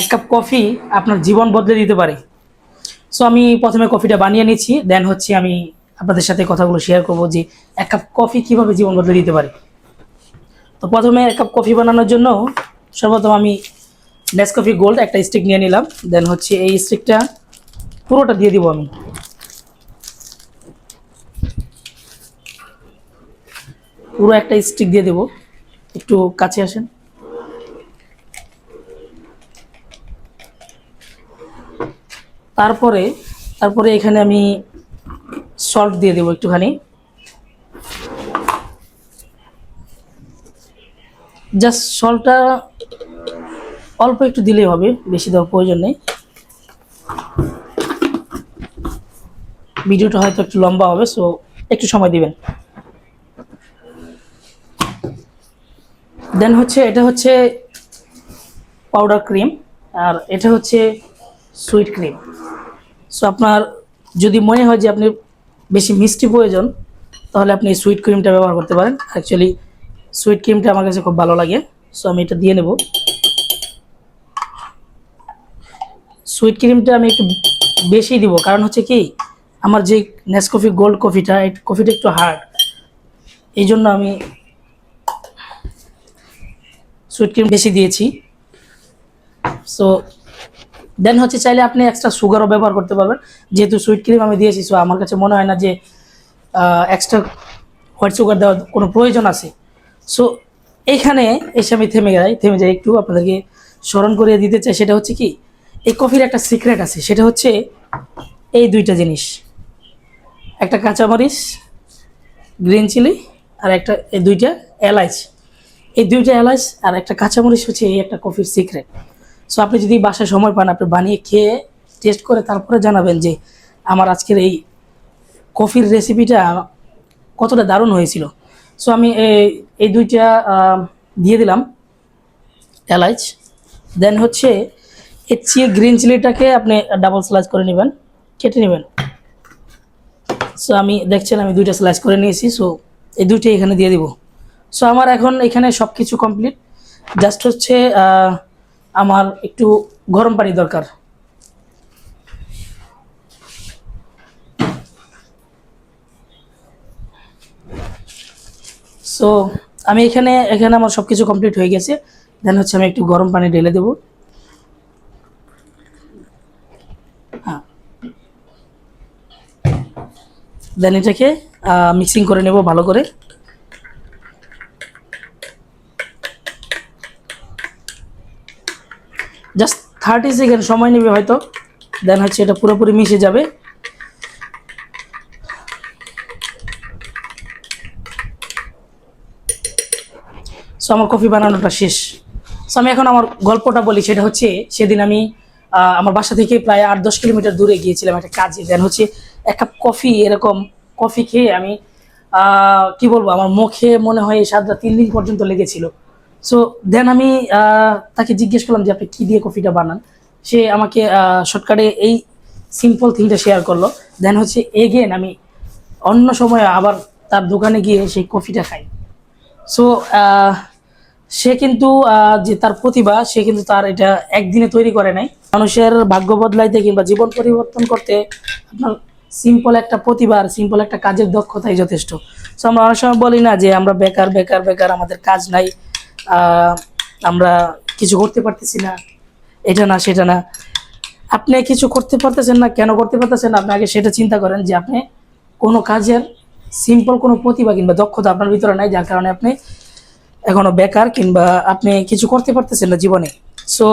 এক cup coffee আপনার জীবন বদলে দিতে পারে। সো আমি প্রথমে কফিটা বানিয়ে নিচ্ছি দেন হচ্ছে আমি আপনাদের সাথে কথাগুলো শেয়ার করব যে এক কাপ কফি কীভাবে জীবন বদলে দিতে পারে। তো প্রথমে এক কাপ কফি বানানোর জন্য সর্বপ্রথম আমি নেসকফি গোল্ড একটা স্টিক নিয়ে নিলাম দেন হচ্ছে এই স্টিকটা পুরোটা দিয়ে দিব আমি। পুরো একটা স্টিক দিয়ে দেব। একটু কাছে আসেন। তারপরে তারপরে এখানে আমি সল্ট দিয়ে দেবো একটুখানি। জাস্ট সল্টটা অল্প একটু দিলেই হবে, বেশি দেওয়ার প্রয়োজন নেই। ভিডিওটা হয়তো একটু লম্বা হবে সো একটু সময় দিবেন। দেন হচ্ছে, এটা হচ্ছে পাউডার ক্রিম আর এটা হচ্ছে সুইট ক্রিম। সো আপনার যদি মনে হয় যে আপনি বেশি মিষ্টি প্রয়োজন, তাহলে আপনি সুইট ক্রিমটা ব্যবহার করতে পারেন। অ্যাকচুয়ালি সুইট ক্রিমটা আমার কাছে খুব ভালো লাগে। সো আমি এটা দিয়ে নেব। সুইট ক্রিমটা আমি একটু বেশি দিব, কারণ হচ্ছে কি, আমার যে নেসকফি গোল্ড কফিটা এই কফিটা একটু হার্ড এই জন্য আমি সুইট ক্রিম বেশি দিয়েছি। সো দেন হচ্ছে চাইলে আপনি এক্সট্রা সুগারও ব্যবহার করতে পারবেন। যেহেতু সুইট ক্রিম আমি দিয়েছি সো আমার কাছে মনে হয় না যে এক্সট্রা হোয়াইট সুগার দেওয়ার কোনো প্রয়োজন আছে। সো এইখানে এসে আমি থেমে যাই থেমে যাই একটু আপনাদেরকে স্মরণ করিয়ে দিতে চাই। সেটা হচ্ছে কি, এই কফির একটা সিক্রেট আছে। সেটা হচ্ছে এই দুইটা জিনিস। একটা কাঁচামরিচ গ্রিন চিলি আর একটা, এই দুইটা এলাইচ। এই দুইটা এলাচ আর একটা কাঁচামরিচ হচ্ছে এই একটা কফির সিক্রেট সো আপনি যদি বাসায় সময় পান, আপনি বানিয়ে খেয়ে টেস্ট করে তারপরে জানাবেন যে আমার আজকের এই কফির রেসিপিটা কতটা দারুণ হয়েছিল। সো আমি এই- দুইটা দিয়ে দিলাম এলাচ দেন হচ্ছে এর চেয়ে গ্রিন চিলিটাকে আপনি ডাবল স্লাইস করে নেবেন, কেটে নেবেন। সো আমি দেখছেন আমি দুইটা স্লাইস করে নিয়েছি। সো এই দুইটাই এখানে দিয়ে দিব। সো আমার এখন এখানে সব কিছু কমপ্লিট জাস্ট হচ্ছে আমার একটু গরম পানি দরকার। সো আমি এখানে এখানে আমার সব কিছু কমপ্লিট হয়ে গেছে। দেন হচ্ছে আমি একটু গরম পানি ঢেলে দেবো। হ্যাঁ। দেন এটাকে মিক্সিং করে নেব ভালো করে। জাস্ট থার্টি সেকেন্ড সময় নেবে হয়তো। দেন হচ্ছে এটা পুরোপুরি মিশে যাবে। সো আমার কফি বানানোটা শেষ। সো আমি এখন আমার গল্পটা বলি, সেটা হচ্ছে সেদিন আমি আমার বাসা থেকে প্রায় আট দশ কিলোমিটার দূরে গিয়েছিলাম একটা কাজে। দেন হচ্ছে এক কাপ কফি, এরকম কফি খেয়ে আমি কি বলব, আমার মুখে মনে হয় এই স্বাদটা তিন দিন পর্যন্ত লেগেছিল। সো দেন আমি তাকে জিজ্ঞেস করলাম যে, আপনি কী দিয়ে কফিটা বানান? সে আমাকে শর্টকাটে এই সিম্পল থিংটা শেয়ার করল। দেন হচ্ছে এগেন আমি অন্য সময় আবার তার দোকানে গিয়ে সেই কফিটা খাই। সো সে কিন্তু যে তার প্রতিভা, সে কিন্তু তার এটা একদিনে তৈরি করে নাই। মানুষের ভাগ্য বদলাইতে কিংবা জীবন পরিবর্তন করতে আপনার সিম্পল একটা প্রতিভা আর সিম্পল একটা কাজের দক্ষতাই যথেষ্ট। সো আমরা অনেক সময় বলি না যে, আমরা বেকার বেকার বেকার, আমাদের কাজ নাই। আমরা কিছু করতে পারতেছি না। এটা না, সেটা না। আপনি কিছু করতে পারতেছেন না, কেন করতে পারতেছেন আপনি আগে সেটা চিন্তা করেন যে আপনি কোনো কাজের সিম্পল কোনো প্রতিভা কিংবা দক্ষতা আপনার ভিতরে নাই, যার কারণে আপনি এখনও বেকার কিংবা আপনি কিছু করতে পারতেছেন না জীবনে। সো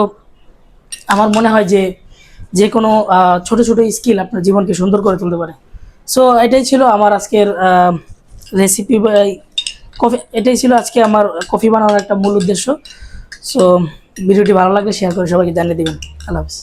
আমার মনে হয় যে যে কোনো ছোট ছোট স্কিল আপনার জীবনকে সুন্দর করে তুলতে পারে। সো এটাই ছিল আমার আজকের রেসিপি কফি, এটাই ছিল আজকে আমার কফি বানানোর একটা মূল উদ্দেশ্য। সো ভিডিওটি ভালো লাগলে শেয়ার করে সবাইকে জানিয়ে দেবেন। আল্লাহ হাফিজ।